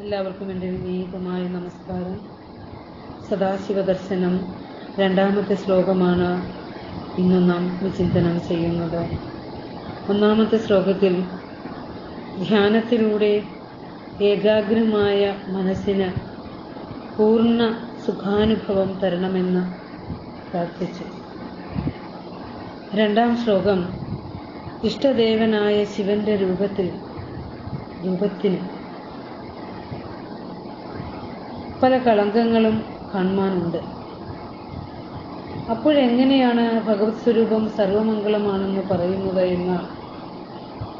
എല്ലാവർക്കും എന്റെ വിനീതമായ നമസ്കാരം. സദാശിവ ദർശനം രണ്ടാമത്തെ ശ്ലോകമാണ് ഇന്ന് നാം വിചിന്തനം ചെയ്യുന്നത്. ഒന്നാമത്തെ ശ്ലോകത്തിൽ ധ്യാനത്തിലൂടെ ഏകാഗ്രമായ മനസ്സിന് പൂർണ സുഖാനുഭവം തരണമെന്ന് പ്രാർത്ഥിച്ചു. രണ്ടാം ശ്ലോകം ഇഷ്ടദേവനായ ശിവന്റെ രൂപത്തിൽ രൂപത്തിന് പല കളങ്കങ്ങളും കാണുവാനുണ്ട്. അപ്പോഴെങ്ങനെയാണ് ഭഗവത് സ്വരൂപം സർവമംഗളമാണെന്ന് പറയുന്നത് എന്ന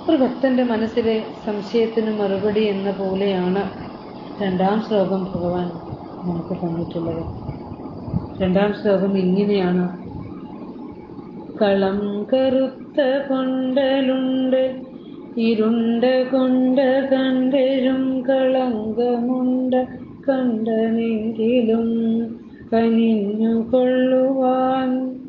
ഒരു ഭക്തന്റെ മനസ്സിലെ സംശയത്തിന് മറുപടി എന്ന പോലെയാണ് രണ്ടാം ശ്ലോകം ഭഗവാൻ നമുക്ക് തന്നിട്ടുള്ളത്. രണ്ടാം ശ്ലോകം ഇങ്ങനെയാണ്. കളം കറുത്ത കൊണ്ടലുണ്ട് ഇരുണ്ട കൊണ്ട കണ്ടരും കളങ്കമുണ്ട. കണ്ടനെങ്കിലും കനിഞ്ഞു കൊള്ളുവാൻ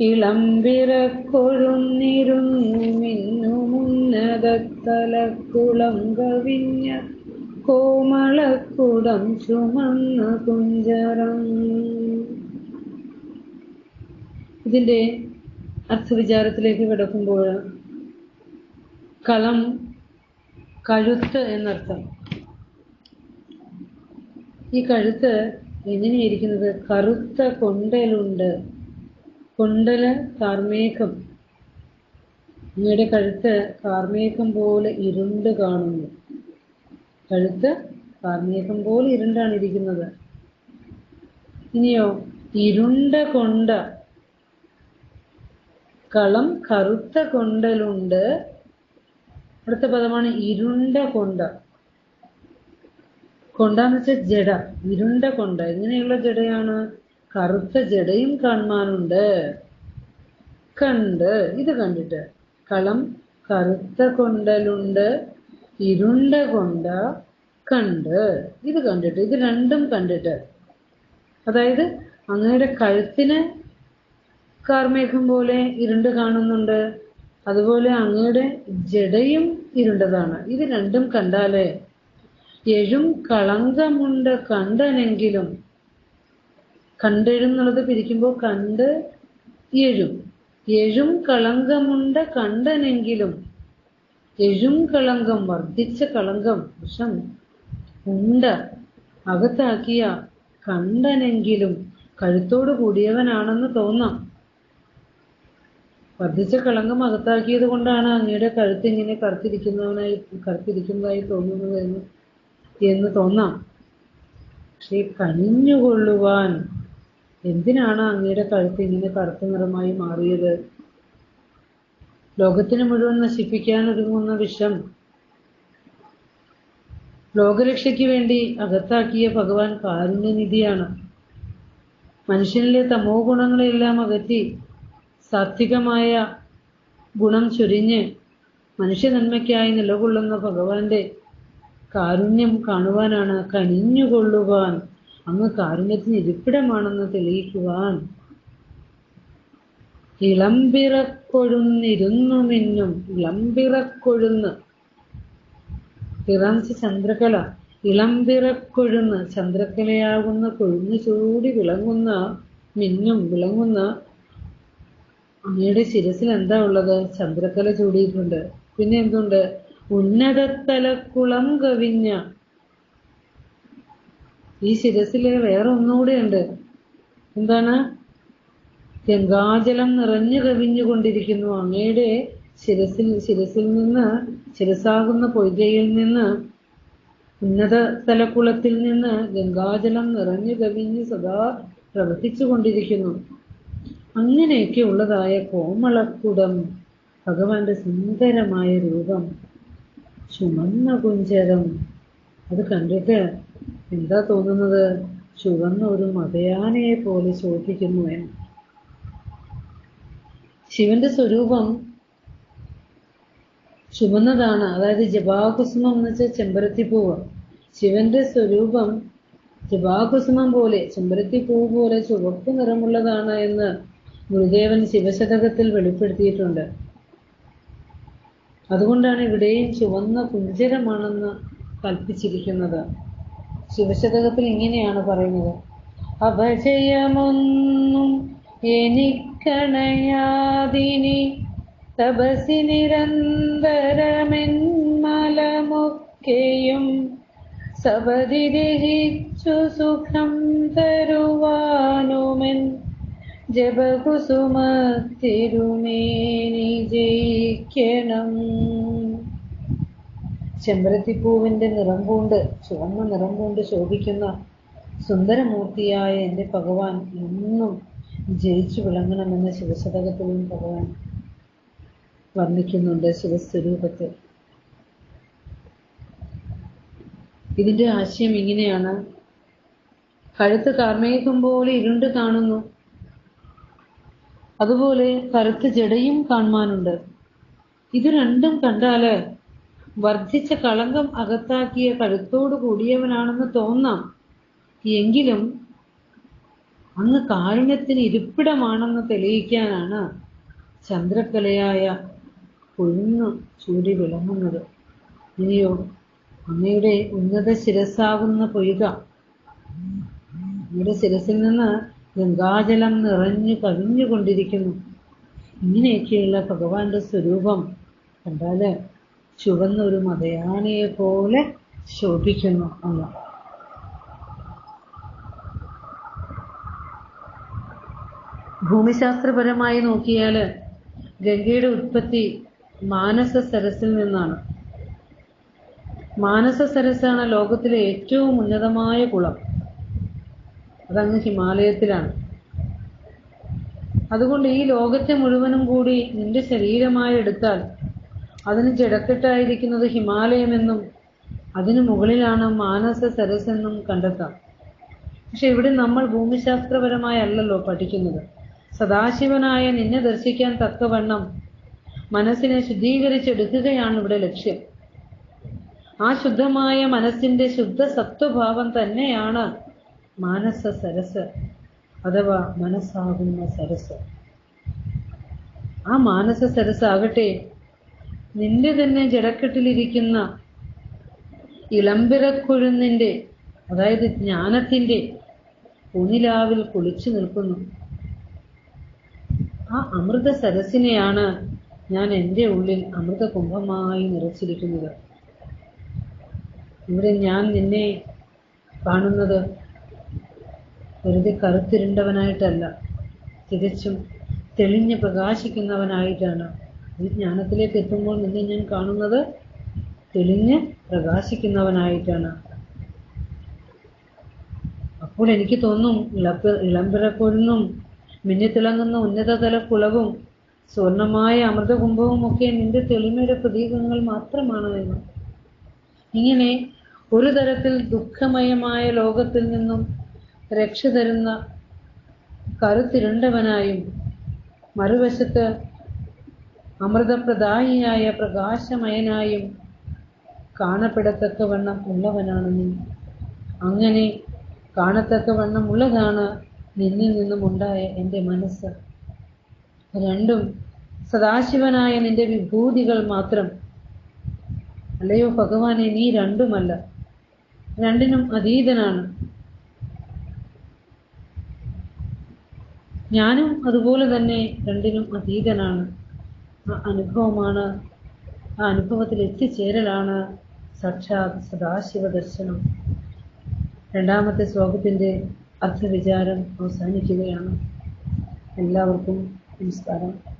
ഇളംപിറക്കൊഴുന്നിരുന്നു മിന്നുമുന്നതത്തലക്കുളം കവിഞ്ഞ കോമളക്കുടം ചുമന്ന കുഞ്ചരം. ഇതിന്റെ അർത്ഥവിചാരത്തിലേക്ക് കിടക്കുമ്പോൾ കളം കഴുത്ത് എന്നർത്ഥം. ഈ കഴുത്ത് എങ്ങനെയിരിക്കുന്നത്? കറുത്ത കൊണ്ടലുണ്ട്. കൊണ്ടൽ കാർമേഘം. അങ്ങയുടെ കഴുത്ത് കാർമേഘം പോലെ ഇരുണ്ട് കാണുന്നു. കഴുത്ത് കാർമേഘം പോലെ ഇരുണ്ടാണ് ഇരിക്കുന്നത്. ഇനിയോ ഇരുണ്ട കൊണ്ട കളം കറുത്ത കൊണ്ടലുണ്ട്. അടുത്ത പദമാണ് ഇരുണ്ട കൊണ്ട. കൊണ്ടാന്ന് വെച്ചാൽ ജഡ ഇരുണ്ട കൊണ്ട. എങ്ങനെയുള്ള ജഡയാണ്. കറുത്ത ജഡയും കാണുവാനുണ്ട്. കണ്ട്. ഇത് കണ്ടിട്ട്. കളം കറുത്ത കൊണ്ടലുണ്ട് ഇരുണ്ട കൊണ്ട കണ്ട്. ഇത് കണ്ടിട്ട്. ഇത് രണ്ടും കണ്ടിട്ട്. അതായത് അങ്ങയുടെ കഴുത്തിന് കാർമേഘം പോലെ ഇരുണ്ട് കാണുന്നുണ്ട്. അതുപോലെ അങ്ങയുടെ ജഡയും ഇരുണ്ടതാണ്. ഇത് രണ്ടും കണ്ടാലേ എഴും കളങ്കമുണ്ട് കണ്ടനെങ്കിലും. കണ്ടെഴുന്നുള്ളത് പിരിക്കുമ്പോൾ കണ്ട് എഴും. എഴും കളങ്കമുണ്ട് കണ്ടനെങ്കിലും. എഴും കളങ്കം വർദ്ധിച്ച കളങ്കം വിഷം ഉണ്ട്. അകത്താക്കിയ കണ്ടനെങ്കിലും കഴുത്തോട് കൂടിയവനാണെന്ന് തോന്നാം. വർദ്ധിച്ച കളങ്കം അകത്താക്കിയത് കൊണ്ടാണ് അങ്ങയുടെ കഴുത്ത് ഇങ്ങനെ കറുത്തിരിക്കുന്നവനായി കറുത്തിരിക്കുന്നതായി തോന്നുന്നത് എന്ന് എന്ന് തോന്നാം. പക്ഷേ കനിഞ്ഞുകൊള്ളുവാൻ എന്തിനാണ് അങ്ങയുടെ കഴുത്ത് ഇങ്ങനെ കറുത്ത നിറമായി മാറിയത്? ലോകത്തിന് മുഴുവൻ നശിപ്പിക്കാൻ ഒരുങ്ങുന്ന വിഷം ലോകരക്ഷയ്ക്ക് വേണ്ടി അകത്താക്കിയ ഭഗവാൻ കാരുണ്യനിധിയാണ്. മനുഷ്യനിലെ തമോ ഗുണങ്ങളെല്ലാം അകറ്റി സാത്വികമായ ഗുണം ചൊരിഞ്ഞ് മനുഷ്യ നന്മയ്ക്കായി നിലകൊള്ളുന്ന ഭഗവാന്റെ കാരുണ്യം കാണുവാനാണ് കനിഞ്ഞുകൊള്ളുവാൻ. അങ്ങ് കാരുണ്യത്തിന് ഇരിപ്പിടമാണെന്ന് തെളിയിക്കുവാൻ. ഇളംപിറക്കൊഴുന്നിരുന്നു മിന്നും ഇളംപിറക്കൊഴുന്ന് പിറഞ്ച് ചന്ദ്രകല ഇളംപിറക്കൊഴുന്ന് ചന്ദ്രകലയാകുന്ന കൊഴുന്നു ചൂടി വിളങ്ങുന്ന മിന്നും വിളങ്ങുന്ന. അങ്ങയുടെ ശിരസിൽ എന്താ ഉള്ളത്? ചന്ദ്രക്കല ചൂടിയിട്ടുണ്ട്. പിന്നെ എന്തുണ്ട്? ഉന്നതത്തലക്കുളം കവിഞ്ഞ. ഈ ശിരസിൽ വേറെ ഒന്നുകൂടെ ഉണ്ട് എന്താണ്? ഗംഗാജലം നിറഞ്ഞു കവിഞ്ഞുകൊണ്ടിരിക്കുന്നു. അങ്ങയുടെ ശിരസിൽ ശിരസിൽ നിന്ന് ശിരസാകുന്ന പൊയ്കയിൽ നിന്ന് ഉന്നത തലക്കുളത്തിൽ നിന്ന് ഗംഗാജലം നിറഞ്ഞു കവിഞ്ഞ് സദാ പ്രവർത്തിച്ചു കൊണ്ടിരിക്കുന്നു അങ്ങനെയൊക്കെ ഉള്ളതായ കോമളക്കുടം ഭഗവാന്റെ സുന്ദരമായ രൂപം. ചുമന്ന കുഞ്ചരം അത് കണ്ടിട്ട് എന്താ തോന്നുന്നത്? ചുവന്ന ഒരു മതയാനയെ പോലെ ശോഭിക്കുന്നു എന്ന്. ശിവന്റെ സ്വരൂപം ചുമന്നതാണ്. അതായത് ജപാകുസുമം എന്ന് വെച്ചാൽ ചെമ്പരത്തിപ്പൂവ് ശിവന്റെ സ്വരൂപം ജപാകുസുമം പോലെ ചെമ്പരത്തിപ്പൂവ് പോലെ ചുവപ്പ് നിറമുള്ളതാണ് എന്ന് ഗുരുദേവൻ ശിവശതകത്തിൽ വെളിപ്പെടുത്തിയിട്ടുണ്ട്. അതുകൊണ്ടാണ് ഇവിടെയും ചുവന്ന കുഞ്ചരമാണെന്ന് കൽപ്പിച്ചിരിക്കുന്നത്. ശിവശതകത്തിൽ ഇങ്ങനെയാണ് പറയുന്നത്. അപജയമൊന്നും എനിക്കണയാതിനി തപസി നിരന്തരമെന്മലമൊക്കെയും സപതി ദഹിച്ചു സുഖം തരുവാനുമെൻ ജപകുസുമത്തിരുമേനി ജയിക്കണം. ചെമ്പരത്തിപ്പൂവിന്റെ നിറം കൊണ്ട് ചുവന്ന നിറം കൊണ്ട് ശോഭിക്കുന്ന സുന്ദരമൂർത്തിയായ എന്റെ ഭഗവാൻ എന്നും ജയിച്ചു വിളങ്ങണമെന്ന് ശിവശതകത്തിലും ഭഗവാൻ വർണിക്കുന്നുണ്ട് ശിവസ്വരൂപത്തെ ഇതിന്റെ ആശയം ഇങ്ങനെയാണ്. കഴുത്ത് കാർമേഘം പോലെ ഇരുണ്ട് കാണുന്നു. അതുപോലെ കറുത്ത ജടയും കാണുവാനുണ്ട്. ഇത് രണ്ടും കണ്ടാൽ വർദ്ധിച്ച കളങ്കം അകത്താക്കിയ കഴുത്തോട് കൂടിയവനാണെന്ന് തോന്നാം. എങ്കിലും അങ്ങ് കാരുണ്യത്തിന് ഇരിപ്പിടമാണെന്ന് തെളിയിക്കാനാണ് ചന്ദ്രക്കലയായ കൊഴുന്നു ചൂടി വിളങ്ങുന്നത്. ഇനിയോ അങ്ങയുടെ ഉന്നത ശിരസാകുന്ന പൊയ്ക. അങ്ങയുടെ ശിരസിൽ നിന്ന് ഗംഗാജലം നിറഞ്ഞു കവിഞ്ഞുകൊണ്ടിരിക്കുന്നു. ഇങ്ങനെയൊക്കെയുള്ള ഭഗവാന്റെ സ്വരൂപം കണ്ടാൽ ചുവന്നൊരു മതയാനയെ പോലെ ശോഭിക്കുന്നു എന്ന് ഭൂമിശാസ്ത്രപരമായി നോക്കിയാൽ ഗംഗയുടെ ഉത്പത്തി മാനസ സരസിൽ നിന്നാണ്. മാനസ സരസാണ് ലോകത്തിലെ ഏറ്റവും ഉന്നതമായ കുളം. അതങ്ങ് ഹിമാലയത്തിലാണ്. അതുകൊണ്ട് ഈ ലോകത്തെ മുഴുവനും കൂടി നിന്റെ ശരീരമായി എടുത്താൽ അതിന് ജടക്കെട്ടായിരിക്കുന്നത് ഹിമാലയമെന്നും അതിനു മുകളിലാണ് മാനസ സരസെന്നും കണ്ടെത്താം. പക്ഷെ ഇവിടെ നമ്മൾ ഭൂമിശാസ്ത്രപരമായല്ലോ പഠിക്കുന്നത്. സദാശിവനായ നിന്നെ ദർശിക്കാൻ തക്കവണ്ണം മനസ്സിനെ ശുദ്ധീകരിച്ചെടുക്കുകയാണ് ഇവിടെ ലക്ഷ്യം. ആ ശുദ്ധമായ മനസ്സിന്റെ ശുദ്ധ സത്വഭാവം തന്നെയാണ് മാനസ സരസ് അഥവാ മനസ്സാകുന്ന സരസ്. ആ മാനസ സരസാകട്ടെ നിന്റെ തന്നെ ജടക്കെട്ടിലിരിക്കുന്ന ഇളമ്പിറക്കൊഴുന്നിന്റെ അതായത് ജ്ഞാനത്തിന്റെ ഉനിലാവിൽ കുളിച്ചു നിൽക്കുന്നു. ആ അമൃത സരസിനെയാണ് ഞാൻ എന്റെ ഉള്ളിൽ അമൃത കുംഭമായി നിറച്ചിരിക്കുന്നത്. ഇവിടെ ഞാൻ നിന്നെ കാണുന്നത് വെറുതെ കറുത്തിരുണ്ടവനായിട്ടല്ല. തികച്ചും തെളിഞ്ഞ് പ്രകാശിക്കുന്നവനായിട്ടാണ്. ഈ ജ്ഞാനത്തിലേക്ക് എത്തുമ്പോൾ നിന്നെ ഞാൻ കാണുന്നത് തെളിഞ്ഞ് പ്രകാശിക്കുന്നവനായിട്ടാണ്. അപ്പോൾ എനിക്ക് തോന്നും ഇളപ്പ ഇളമ്പിറക്കൊഴുന്നും മിന്നിത്തിളങ്ങുന്ന ഉന്നതതല കുളവും സ്വർണമായ അമൃതകുംഭവും ഒക്കെ നിന്റെ തെളിമയുടെ പ്രതീകങ്ങൾ മാത്രമാണ് എന്ന്. ഇങ്ങനെ ഒരു തരത്തിൽ ദുഃഖമയമായ ലോകത്തിൽ നിന്നും രക്ഷ തരുന്ന കരുത്തിരുണ്ടവനായും മറുവശത്ത് അമൃതപ്രദായിയായ പ്രകാശമയനായും കാണപ്പെടത്തക്കവണ്ണം ഉള്ളവനാണ് നീ. അങ്ങനെ കാണത്തക്കവണ്ണം ഉള്ളതാണ് നിന്നിൽ നിന്നും ഉണ്ടായ എന്റെ മനസ്സ്. രണ്ടും സദാശിവനായ നിന്റെ വിഭൂതികൾ മാത്രം. അല്ലയോ ഭഗവാനെ നീ രണ്ടുമല്ല. രണ്ടിനും അതീതനാണ്. ഞാനും അതുപോലെ തന്നെ രണ്ടിനും അതീതനാണ്. ആ അനുഭവമാണ് ആ അനുഭവത്തിൽ എത്തിച്ചേരലാണ് സാക്ഷാത് സദാശിവ ദർശനം. രണ്ടാമത്തെ ശ്ലോകത്തിന്റെ അർത്ഥവിചാരം അവസാനിക്കുകയാണ്. എല്ലാവർക്കും നമസ്കാരം.